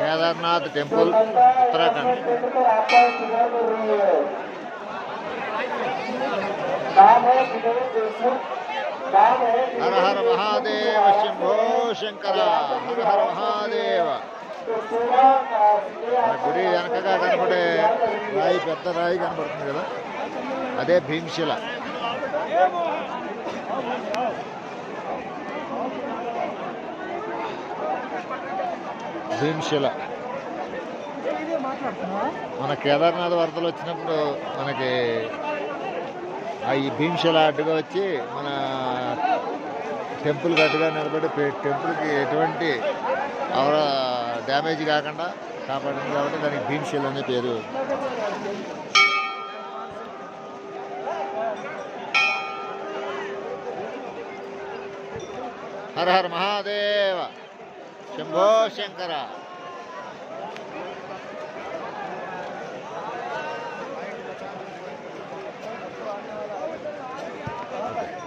Kedarnath temple Uttarakhand. హర హర మహాదేవ శంభో శంకర హర హర మహాదేవ గుడి వెనకగా కనపడే రాయి పెద్ద రాయి కనపడుతుంది కదా? అదే భీమశిల. భీమశిల. మన కేదార్నాథ్ వరదలు వచ్చినప్పుడు మనకి ఈ భీమశిల అడ్డుగా వచ్చి మన టెంపుల్ అడ్డుగా నిలబడి టెంపుల్కి ఎటువంటి అవర డ్యామేజ్ కాకుండా కాపాడింది కాబట్టి దానికి భీమశిల అనే పేరు. హర హర మహాదేవ. శంభో శంకర ఓకే